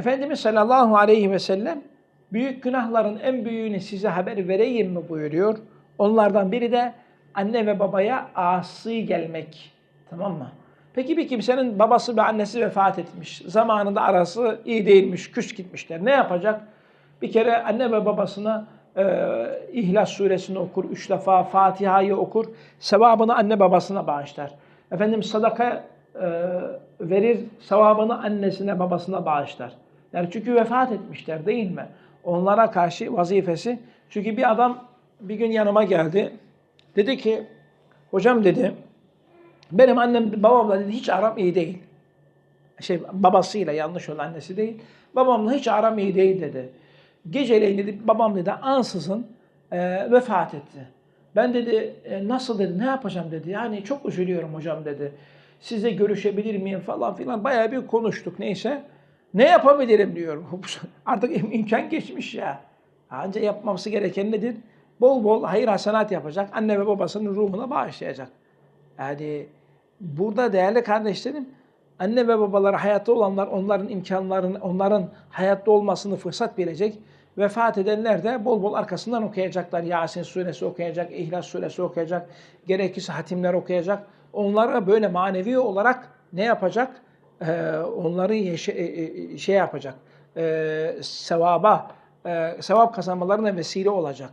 Efendimiz sallallahu aleyhi ve sellem büyük günahların en büyüğünü size haber vereyim mi buyuruyor. Onlardan biri de anne ve babaya asi gelmek. Tamam mı? Peki bir kimsenin babası ve annesi vefat etmiş. Zamanında arası iyi değilmiş, küs gitmişler. Ne yapacak? Bir kere anne ve babasına e, İhlas suresini okur, üç defa Fatiha'yı okur, sevabını anne babasına bağışlar. Efendim sadaka e, verir, sevabını annesine babasına bağışlar. Yani çünkü vefat etmişler değil mi? Onlara karşı vazifesi. Çünkü bir adam bir gün yanıma geldi. Dedi ki, hocam dedi, benim annem babamla dedi hiç aram iyi değil. Şey babasıyla yanlış olan annesi değil. Babamla hiç aram iyi değil dedi. Geceleyin dedi babam dedi ansızın e, vefat etti. Ben dedi "E, nasıl dedi ne yapacağım dedi. Yani çok üzülüyorum hocam dedi. Sizle görüşebilir miyim falan filan. Bayağı bir konuştuk neyse. Ne yapabilirim diyor. Artık im- imkan geçmiş ya. Ancak yapmaması gereken nedir? Bol bol hayır hasenat yapacak. Anne ve babasının ruhuna bağışlayacak. Yani burada değerli kardeşlerim anne ve babaları hayatta olanlar onların imkanlarını, onların hayatta olmasını fırsat bilecek. Vefat edenler de bol bol arkasından okuyacaklar. Yasin suresi okuyacak, İhlas suresi okuyacak, gerekirse hatimler okuyacak. Onlara böyle manevi olarak ne yapacak? Ee, onları yeşe- e, e, şey yapacak. Ee, sevaba, e, sevap kazanmalarına vesile olacak.